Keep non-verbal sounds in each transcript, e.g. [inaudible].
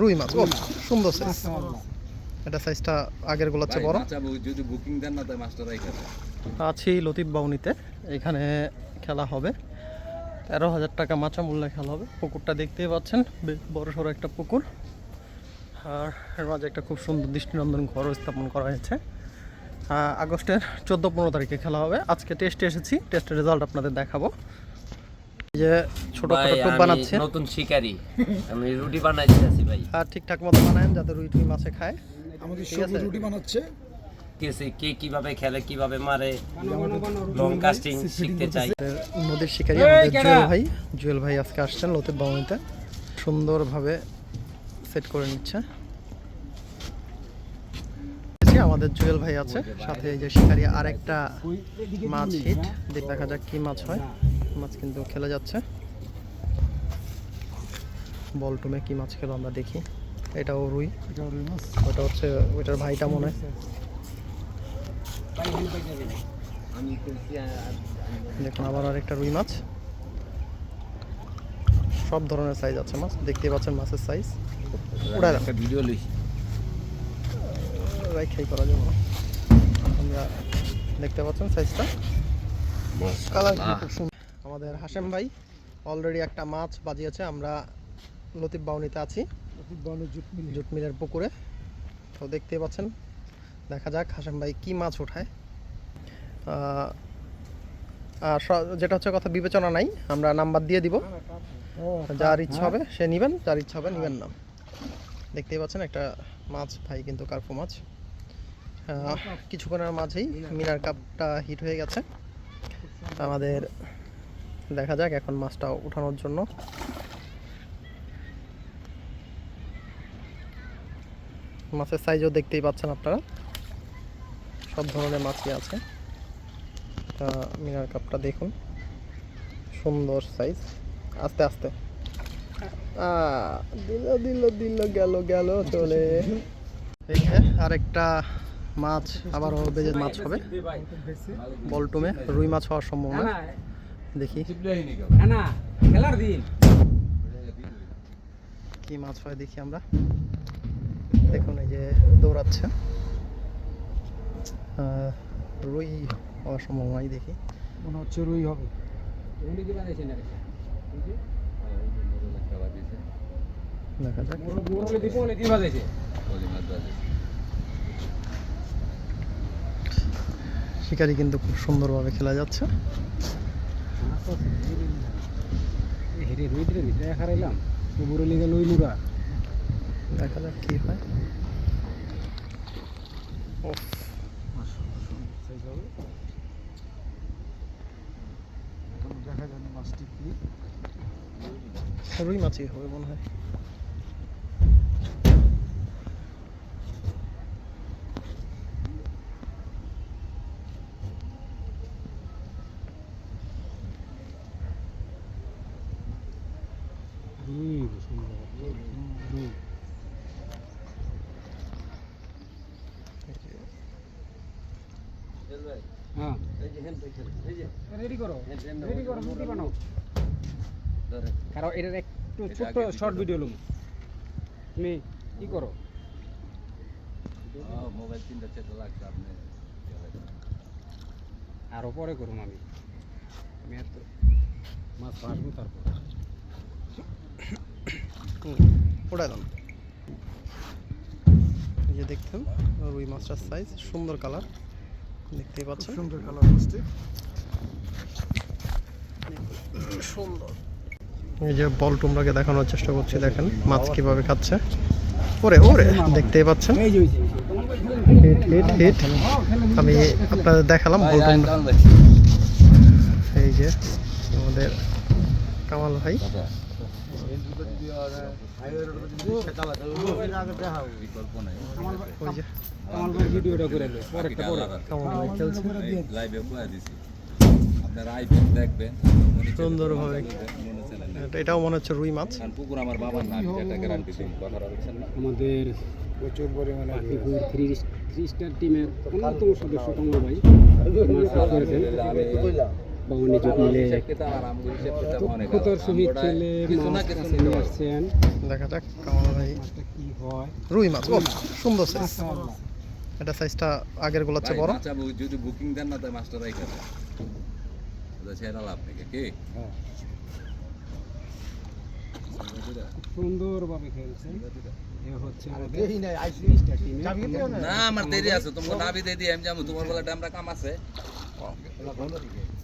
রুই মাছ ও সুন্দর সাইজ এটা সাইজটা আগেরগুলোর চেয়ে বড়। যদি বুকিং দেন না তাই মাস্টার রাইখা আছি লতিফ বাউনিতে। এখানে খেলা হবে। তেরো হাজার টাকা মাচা মূল্যে খেলা হবে। পুকুরটা দেখতেই পাচ্ছেন বেশ বড় সড়ো একটা পুকুর। আর এর মাঝে একটা খুব সুন্দর দৃষ্টিনন্দন ঘর স্থাপন করা হয়েছে। আগস্টের চোদ্দ পনেরো তারিখে খেলা হবে। আজকে টেস্টে এসেছি। টেস্টের রেজাল্ট আপনাদের দেখাবো। যে ছোট ছোট টোপ বানাচ্ছে। নতুন শিকারি। আমি রুটি বানাইতেছি ভাই। আর ঠিকঠাক মতো বানায় যাতে রুই টুই মাছে খায়। আমাদের। সবুজ রুটি বানাচ্ছে। কেসে কে কীভাবে খেলে কীভাবে মারে লং কাস্টিং শিখতে চাই। নদীর শিকারী আমাদের জুয়েল ভাই। জুয়েল ভাই আজকে আসছেন লতিফ বাউনিতে। সুন্দরভাবে সেট করে নিচ্ছে। আমাদের জুয়েল ভাই আছে। সাথে এই যে শিকারি আর একটা মাছ হিট দেখ দেখা যাক কি মাছ হয়। মাছ কিন্তু খেলে যাচ্ছে। বলটুমে কি মাছ খেলো আমরা দেখি। এটাও রুই। রুই মাছ। ওটা হচ্ছে ওইটার ভাইটা মনে হয়। দেখুন আবার আরেকটা রুই মাছ। সব ধরনের সাইজ আছে মাছ। দেখতে পাচ্ছেন মাছের সাইজ একটা ভিডিও লিখ। রাইখাই করা যাবে না। আমরা দেখতে পাচ্ছেন সাইজটা কালার খুব সুন্দর। আমাদের হাসেম ভাই। অলরেডি একটা মাছ বাজিয়েছে আমরা লতিফ বাউনিতে আছি। লতিফ বাউনের জুট মিল মিলের পুকুরে। তো দেখতেই পাচ্ছেন দেখা যাক হাসেম ভাই কি মাছ ওঠায়। আর যেটা হচ্ছে কথা বিবেচনা নাই আমরা নাম্বার দিয়ে দিব। যার ইচ্ছা হবে সে নেবেন যার ইচ্ছা হবে নেবেন না। দেখতেই পাচ্ছেন একটা মাছ ভাই কিন্তু কার্পো মাছ। কিছুক্ষণের মাঝেই মিনার কাপটা হিট হয়ে গেছে। আমাদের দেখা যাক এখন মাছটা উঠানোর জন্য। মাছের সাইজও দেখতেই পাচ্ছেন আপনারা। সব ধরনের মাছই আছে। মিনার কাপটা দেখুন। সুন্দর সাইজ আস্তে আস্তে। দিল দিল দিল, গেল গেল, চলে। আরেকটা মাছ, আবারও বেজে মাছ হবে। বলটুমে রুই মাছ হওয়ার সম্ভাবনা। দেখি। খেলার দিন। কি মাছ হয় দেখি আমরা। দেখুন এই যে দৌড়াচ্ছে। রুই হওয়ার সম্ভাবনাই দেখি। মনে হচ্ছে রুই হবে। দেখা যাক। শিকারি কিন্তু খুব সুন্দরভাবে খেলা যাচ্ছে। হেরে রুই দিলে দেখা হারাইলাম তবুরে লিগে লই লুরা দেখা যাক কি হয়। দেখা যায় মাছটি কি রুই মাছই হবে মনে হয়। হ্যাঁ রেডি করো রেডি করো মুরগি বানাও কারণ এটার একটু ছোট্ট শর্ট ভিডিও লম তুমি কি করো মোবাইল তিনটা চেতে লাগছে আপনি আরও পরে করুম আমি আমি এত মাছ তারপর উড়াইলাম এই যে দেখতেন রুই মাছটার সাইজ সুন্দর কালার দেখতেই পাচ্ছেন? সুন্দর কালার মাছটি। সুন্দর। এই যে বল টুমরাকে দেখানোর চেষ্টা করছি দেখেন মাছ কীভাবে খাচ্ছে। ওরে ওরে দেখতেই পাচ্ছেন? এই যে হিট হিট হিট। আমি আপনাদের দেখালাম বল টুমরা। এই যে আমাদের কামাল ভাই বিকল্প নাই ওই যে আমার ভাই ভিডিওটা করে লাইভে দিছি আপনারা আইবেন দেখবেন সুন্দরভাবে মনে এটাও মনে হচ্ছে রুই মাছ পুকুর আমার বাবার নাম যেটা গ্যারান্টি দিন কথাটা বলছেন না আমাদের প্রচুর পরিমাণে পাখিপুর থ্রি থ্রি স্টার টিমের অন্যতম সদস্য কমল ভাই মাছ করেছেন বাউনি চোখ মিলে। সহিত ছেলে মাছ কাছে নিয়ে আসছেন দেখা যাক কামাল ভাই। কি হয়? রুই মাছ ও সুন্দর সাইজ এটা সাইজটা আগেরগুলোর চেয়ে বড়। যদি বুকিং দেন না তাই মাস্টার রাইখা দেন। ওটা সেরা লাভ নাকি কি? সুন্দরভাবে খেলছে। এ হচ্ছে না। আমার দেরি আছে তোমাকে নাবি দিয়ে দিয়ে আমি যাব। তোমার বেলা আমরা কাম আছে?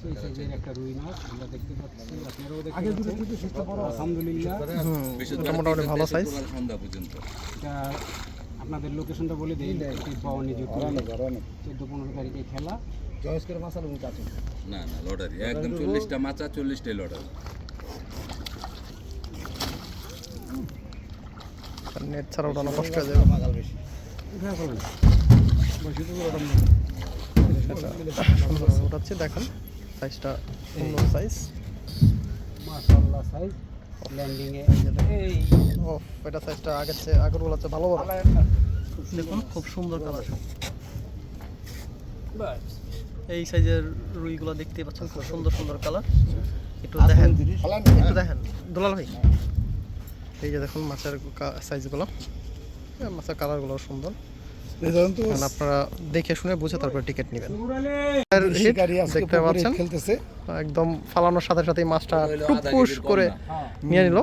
সেই সাইজের একটা রুই মাছ আমরা দেখতে পাচ্ছি। আপনারাও দেখতে পাচ্ছেন। আলহামদুলিল্লাহ। হুম বৃহস্পতিবার এটা মোটামুটি ভালো সাইজ সন্ধ্যা পর্যন্ত এটা আপনাদের লোকেশনটা বলে দিই। বাউনি জুটি চোদ্দ পনেরো তারিখে খেলা। না না লটারি একদম চল্লিশটা মাচা চল্লিশটাই লটারি নেট ছাড়া ওঠানো কষ্ট হয়ে যাবে। দেখেন। সাইজটা সুন্দর সাইজ মাশাআল্লাহ সাইজ ল্যান্ডিংয়ে এই ও এটা সাইজটা আগের চেয়ে আগেরগুলোর ভালো দেখুন খুব সুন্দর কালার এই সাইজের রুইগুলো দেখতেই পাচ্ছেন খুব সুন্দর সুন্দর কালার একটু দেখেন। একটু দেখেন। দুলাল ভাই। এই যে দেখুন মাছের সাইজগুলো মাছের কালারগুলো সুন্দর। আপনারা দেখে শুনে বুঝে তারপরে টিকিট নেবেন। দেখতে পাচ্ছেন? একদম ফালানোর সাথে সাথেই মাছটা টুপুস করে নিয়ে নিল।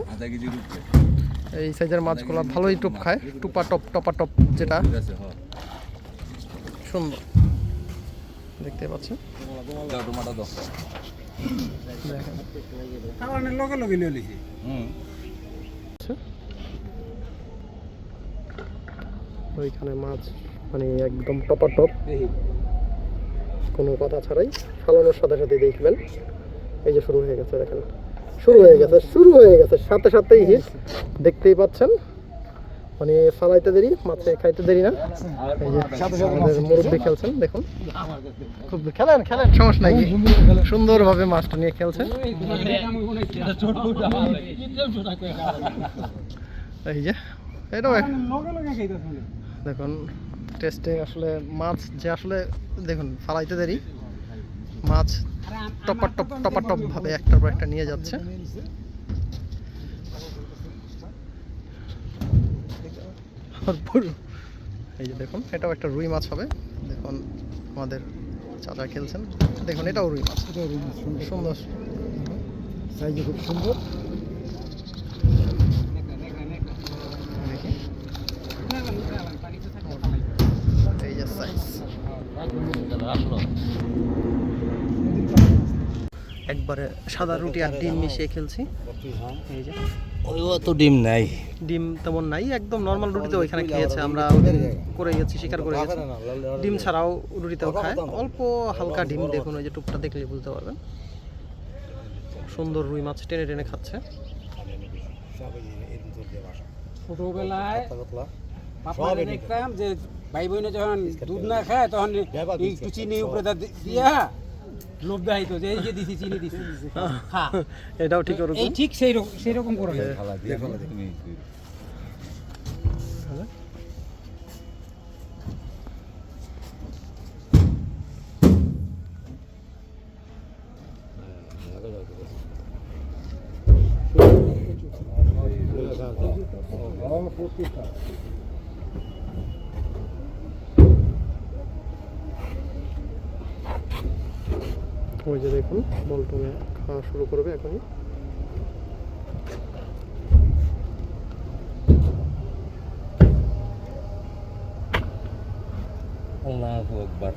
এই সাইজের মাছগুলো ভালোই টুপ খায়। টুপা টপ টপা টপ যেটা। হ্যাঁ সুন্দর। দেখতে পাচ্ছেন? দাও টমাটো দাও। দেখেন খাওয়ানোর লগে লগে নিয়ে লিখি হুম। ওইখানে মাছ মানে একদম টপার টপ কোনো কথা ছাড়াই ফালানোর সাথে সাথে দেখবেন। এই যে শুরু হয়ে গেছে দেখেন। শুরু হয়ে গেছে শুরু হয়ে গেছে। সাথে সাথেই হিট দেখতেই পাচ্ছেন। মানে ফালাইতে দেরি মাছে খাইতে দেরি না। আমাদের মুরব্বী খেলছেন দেখুন। খুব খেলেন খেলেন সমস্যা নাই সুন্দরভাবে মাছটা নিয়ে খেলছে এই যে এটাও দেখুন টেস্টে আসলে মাছ যে আসলে দেখুন ফালাইতে দেরি। মাছ টপা টপ টপা টপ ভাবে একটার পর একটা নিয়ে যাচ্ছে। এই যে দেখুন এটাও একটা রুই মাছ হবে। দেখুন আমাদের চাচা খেলছেন। দেখুন এটাও রুই মাছ। সুন্দর। সাইজে খুব সুন্দর। দেখি। সাইজ একবারে সাদা রুটি আর ডিম মিশিয়ে খেলছি। এই যে ওই অত ডিম নাই। ডিম তেমন নাই একদম নর্মাল রুটিতে ওইখানে খেয়েছে আমরা করে গেছি শিকার করে গেছি। ডিম ছাড়াও রুটিতেও খায়। অল্প হালকা ডিম দেখুন ওই যে টুকটা দেখলে বুঝতে পারবেন। সুন্দর রুই মাছ টেনে টেনে খাচ্ছে। ছোটবেলায় দেখতাম যে ভাই বোনে যখন দুধ না খায় তখন একটু চিনি উপরে দিয়া লোভ দেখাইতো যে এই যে দিছি চিনি দিছি। [laughs] এটাও ঠিক এই ঠিক সেই রকম সেই রকম করে। ওই যে দেখুন বলটুমে খাওয়া শুরু করবে এখনই। আল্লাহু আকবার।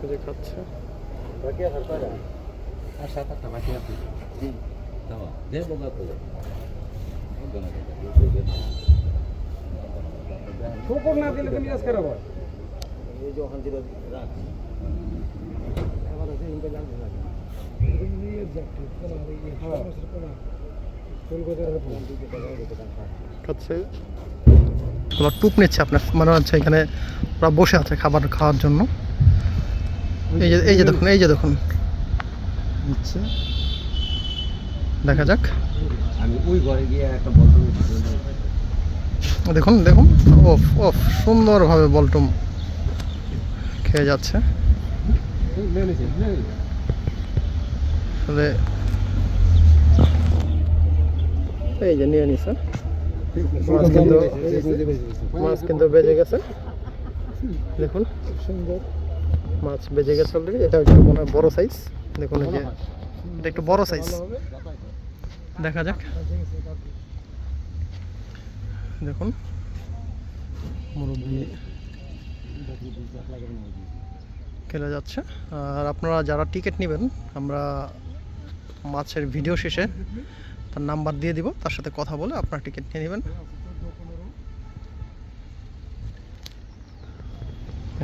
যে খাচ্ছে। আর সাত আটটা বাকি আছে। দাও দে বগা তো শুকর না দিলে তুমি আজকে খাচ্ছে ওরা টুপ নিচ্ছে আপনার মনে হচ্ছে এখানে ওরা বসে আছে খাবার খাওয়ার জন্য। এই যে এই যে দেখুন এই যে দেখুন। দেখা যাক। আমি ওই ঘরে গিয়ে একটা দেখুন দেখুন। ওফ ওফ সুন্দরভাবে বলটুম খেয়ে যাচ্ছে। এই যে নিয়ে কিন্তু মাছ কিন্তু বেজে গেছে। দেখুন। সুন্দর মাছ বেজে গেছে এটা মনে হয় বড় সাইজ দেখুন এটা একটু সাইজ দেখা যাক। দেখুন। মুরব্বি খেলে যাচ্ছে। আর আপনারা যারা টিকিট নেবেন, আমরা মাছের ভিডিও শেষে তার নাম্বার দিয়ে দিব, তার সাথে কথা বলে আপনার টিকিট নিয়ে নেবেন।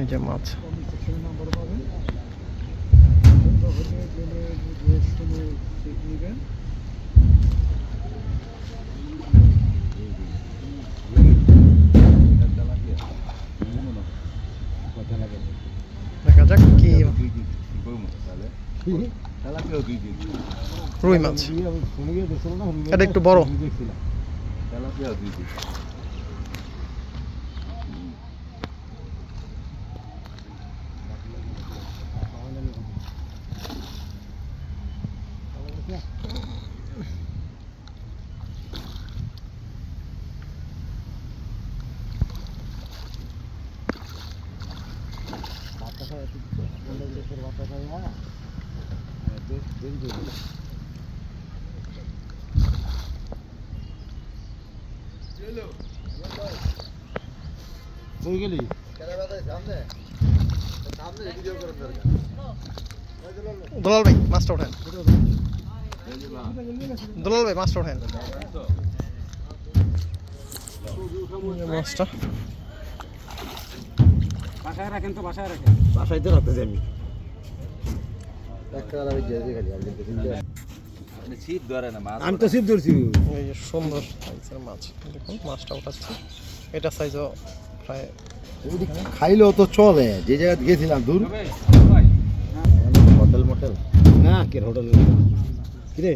এই যে মাছ। রুই মাছ। এটা একটু বড়। দুলাল ভাই মাছটা ওঠেন। দুলাল ভাই মাছটা ওঠেন। এই যে মাছটা বাসায় রাখেন তো বাসায় রাখেন। বাসাইতে রাখতেছি আমি। আপনি ছিপ ধরে না মাছ আমি তো সিদ্ধ ধরছি। এই যে সুন্দর সাইজের মাছ দেখুন মাছটা উঠাচ্ছি। এটা সাইজও প্রায় খাইলেও তো চলে যে জায়গায় গেছিলাম দূর হোটেল মোটেল। না কে হোটেল? কিরে